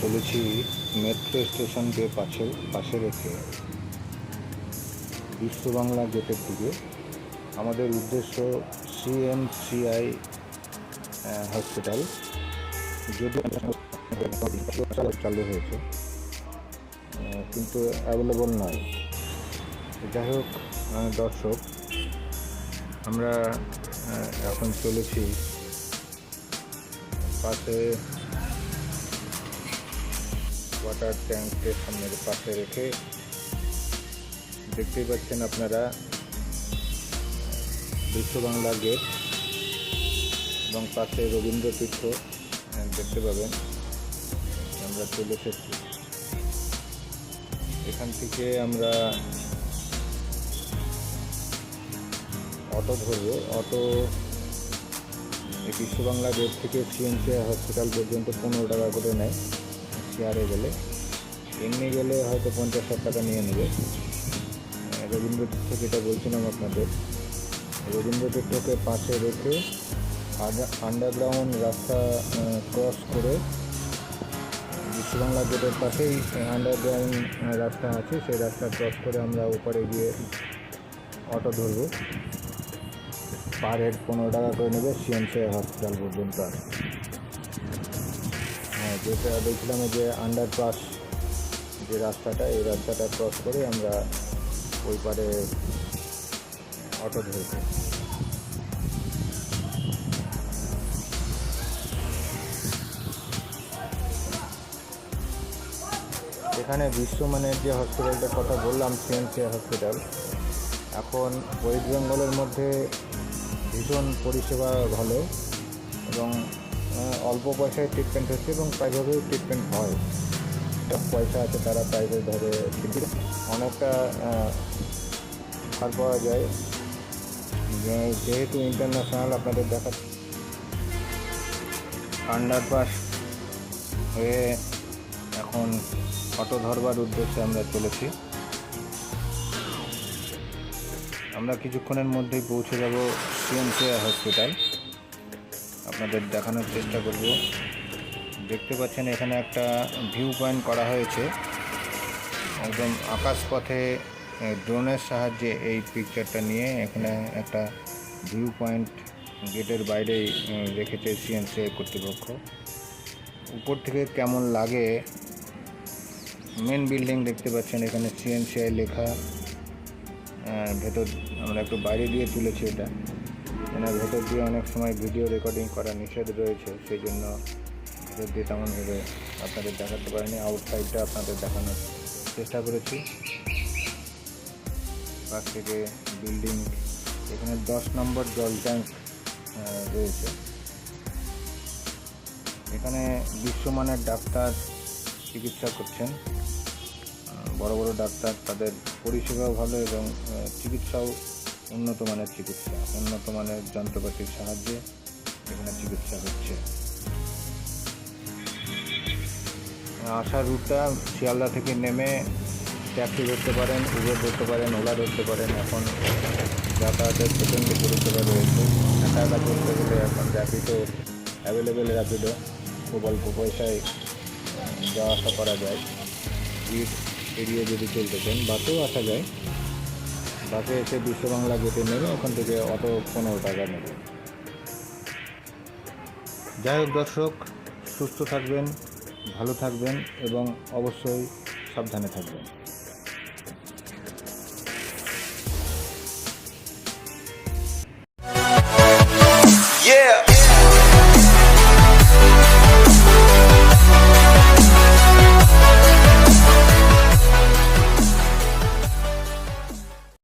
চলেছি metro station স্টেশনকে পাশে পাশে রেখে বিশ্ব বাংলা গেটের দিকে। আমাদের উদ্দেশ্য সিএমসিআই হসপিটাল। যদিও চালু হয়েছে কিন্তু অ্যাভেলেবল নয়। যাই হোক দর্শক, আমরা এখন চলেছি পাশে ওয়াটার ট্যাঙ্কের সামনে পাশে রেখে দেখতেই পাচ্ছেন আপনারা বিশ্ব বাংলা গেট এবং পাশে রবীন্দ্র তীর্থ আহ, দেখতে পাবেন। আমরা চলে এসেছি। এখান থেকে আমরা অটো ধরবো। অটো এই বাংলা গেট থেকে সিএমসি হসপিটাল পর্যন্ত পনেরো টাকা করে নেয়। শেয়ারে গেলে, এমনি গেলে হয়তো পঞ্চাশ ষাট টাকা নিয়ে নেবে। রবীন্দ্র তীর্থ যেটা বলছিলাম আপনাদের। রবীন্দ্র তীর্থকে পাশে রেখে আন্ডারগ্রাউন্ড রাস্তা ক্রস করে বিশ্ববাংলা গেটের পাশেই আন্ডারগ্রাউন্ড রাস্তা আছে, সেই রাস্তা ক্রস করে আমরা ওপারে গিয়ে অটো ধরবো। পার হেড পনেরো টাকা করে নেবে সিএমসি হসপিটাল পর্যন্ত আসে হ্যাঁ যেটা দেখছিলাম এই যে আন্ডারপাস যে রাস্তাটা, এই রাস্তাটা ক্রস করে আমরা ওই পারে অটো ধরেছি। এখানে বিশ্বমানের যে হসপিটালটার কথা বললাম সিএমসি হসপিটাল এখন ওয়েস্ট বেঙ্গলের মধ্যে ভীষণ পরিষেবা ভালো এবং অল্প পয়সায় ট্রিটমেন্ট হচ্ছে এবং প্রাইভেটেও ট্রিটমেন্ট হয়। পয়সা আছে তারা প্রাইভেট ধরে অনেকটা ছাড় পাওয়া যায়। যেহেতু ইন্টারন্যাশনাল আপনাদের দেখা আন্ডারপাস হয়ে এখন অটো ধরবার উদ্দেশ্যে আমরা চলেছি। আমরা কিছুক্ষণের মধ্যেই পৌঁছে যাব সিএমসি হসপিটাল আপনাদের দেখানোর চেষ্টা করব। দেখতে পাচ্ছেন এখানে একটা ভিউ পয়েন্ট করা হয়েছে। একদম আকাশপথে ড্রোনের সাহায্যে এই পিকচারটা নিয়ে এখানে একটা ভিউ পয়েন্ট গেটের বাইরেই রেখেছে সিএমসি কর্তৃপক্ষ। উপর থেকে কেমন লাগে? মেন বিল্ডিং দেখতে পাচ্ছেন এখানে সিএনসিআই লেখা। ভেতর আমরা একটু বাইরে দিয়ে তুলেছি এটা। এনার ভেতর দিয়ে অনেক সময় ভিডিও রেকর্ডিং করা নিষেধ রয়েছে সেই জন্য ভেতর দিয়ে তেমনভাবে আপনাদের দেখাতে পারিনি আউটসাইডটা আপনাদের দেখানোর চেষ্টা করেছি। পাশ থেকে বিল্ডিং এখানে দশ নম্বর জল ট্যাঙ্ক রয়েছে। এখানে বিশ্বমানের ডাক্তার চিকিৎসা করছেন। বড় বড় ডাক্তার, তাদের পরিষেবাও ভালো এবং চিকিৎসাও উন্নত মানের চিকিৎসা উন্নত মানের যন্ত্রপাতির সাহায্যে এখানে চিকিৎসা হচ্ছে। আসার রুটটা শিয়ালদা থেকে নেমে ট্যাক্সি ধরতে পারেন উবের ধরতে পারেন ওলা ধরতে পারেন। এখন যাতায়াতের প্রচণ্ড পরিষেবা রয়েছে। একা একা চলতে গেলে এখন র্যাপিডো অ্যাভেলেবেল র্যাপিডো খুব অল্প পয়সায় যাওয়া আসা করা যায়। ভিড় এড়িয়ে যদি চলতে চান, বাসেও আসা যায়। বাসে এসে বিশ্ব বাংলা গেটে নেবে, ওখান থেকে অত পনেরো টাকা নেবে। যাই হোক দর্শক, সুস্থ থাকবেন, ভালো থাকবেন এবং অবশ্যই সাবধানে থাকবেন।